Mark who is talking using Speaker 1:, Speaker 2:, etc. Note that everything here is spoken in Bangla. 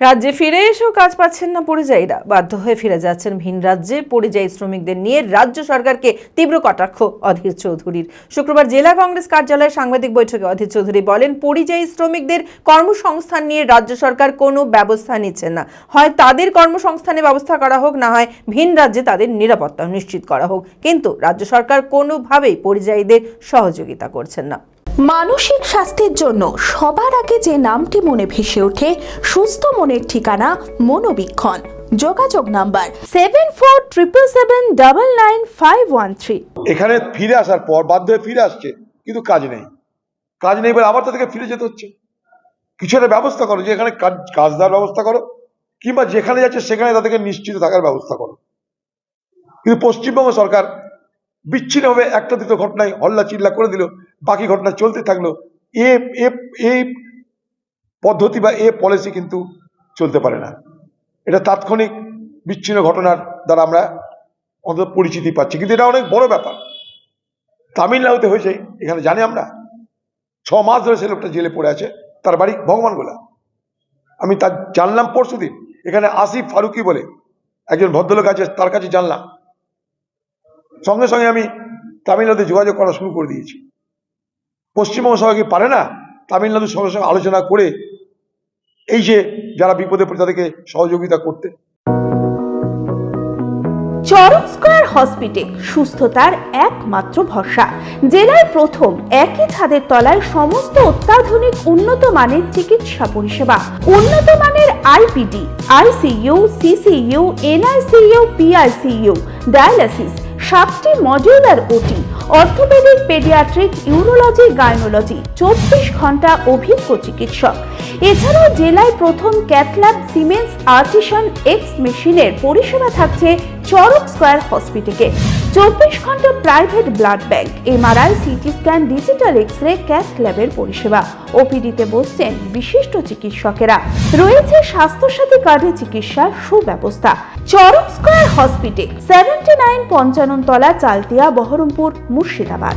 Speaker 1: রাজ্যে ফিরে এসেও কাজ পাচ্ছেন না পরিযায়ীরা। বাধ্য হয়ে ফিরে যাচ্ছেন ভিন রাজ্যে পরিযায়ী শ্রমিকদের নিয়ে রাজ্য সরকারকে তীব্র কটাক্ষ, অধীর চৌধুরীর। শুক্রবার জেলা কংগ্রেস কার্যালয়ে সাংবাদিক বৈঠকে অধীর চৌধুরী বলেন, পরিযায়ী শ্রমিকদের কর্মসংস্থান নিয়ে রাজ্য সরকার কোনো ব্যবস্থা নিচ্ছেন না। হয় তাদের কর্মসংস্থানে ব্যবস্থা করা হোক, না হয় ভিন রাজ্যে তাদের নিরাপত্তা নিশ্চিত করা হোক। কিন্তু রাজ্য সরকার কোনোভাবেই পরিযায়ীদের সহযোগিতা করছেন না।
Speaker 2: মানসিক স্বাস্থ্যের জন্য সবার আগে যে নামটি মনে ভেসে ওঠে, সুস্থ মনের ঠিকানা মনোবীক্ষণ। যোগাযোগ number seven four triple seven double nine five one three
Speaker 3: এখানে ফিরে আসার পর বাধ্য হয়ে ফিরে আসছে, কিন্তু কাজ নেই। কাজ নেই বলে আবার তাদেরকে ফিরে যেতে হচ্ছে। কিছু একটা ব্যবস্থা করো, যে এখানে কাজ কাজ দেওয়ার ব্যবস্থা করো, কিংবা যেখানে যাচ্ছে সেখানে তাদেরকে নিশ্চিত থাকার ব্যবস্থা করো। কিন্তু পশ্চিমবঙ্গ সরকার বিচ্ছিন্নভাবে একটা দুটো ঘটনায় হল্লা চিল্লা করে দিল। বাকি ঘটনা চলতে থাকল, এ এই পদ্ধতি বা এ পলিসি কিন্তু চলতে পারে না। এটা তাৎক্ষণিক বিচ্ছিন্ন ঘটনার দ্বারা আমরা অন্তত পরিচিতি পাচ্ছি। কিন্তু এটা অনেক বড় ব্যাপার। তামিলনাড়ুতে হয়েছে, এখানে জানি আমরা, ছ মাস ধরে সে লোকটা জেলে পড়ে আছে, তার বাড়ি ভগবানগোলা। আমি তার জানলাম পরশু দিন, এখানে আসিফ ফারুকি বলে একজন ভদ্রলোক আছে, তার কাছে জানলাম। সঙ্গে সঙ্গে আমি তামিলনাড়ুতে যোগাযোগ করা শুরু করে দিয়েছি। পশ্চিমবঙ্গ সরকার কি পারে না? তামিলনাড়ুর সঙ্গে সঙ্গে আলোচনা করে এই যে যারা বিপদে পড়ে তাদেরকে সহযোগিতা করতে।
Speaker 2: চরম স্কয়ার হসপিটাল সুস্থতার একমাত্র ভরসা। জেলায় প্রথম একই ছাদের তলায় সমস্ত অত্যাধুনিক উন্নত মানের চিকিৎসা পরিষেবা। উন্নত মানের IPD, ICU, CCU, NICU, PICU, dialysis, সাতটি modular OT orthopaedic paediatric, urology, gynaecology, চব্বিশ ঘণ্টা অভিজ্ঞ চিকিৎসক। এছাড়াও জেলায় প্রথম ক্যাথল্যাব সিমেন্স আর্টিসান এক্স মেশিনের পরিষেবা থাকছে চরক স্কয়ার হসপিটালে। চব্বিশ ঘণ্টা private blood bank, MRI, CT scan, digital X ray cath ল্যাবের পরিষেবা। ওপিডিতে বসছেন বিশিষ্ট চিকিৎসকেরা। রয়েছে স্বাস্থ্যসাথী কার্ডে চিকিৎসার সুব্যবস্থা। Charak square hospital. Seventy nine Panchanan Tala Chaltia Baharampur Murshidabad.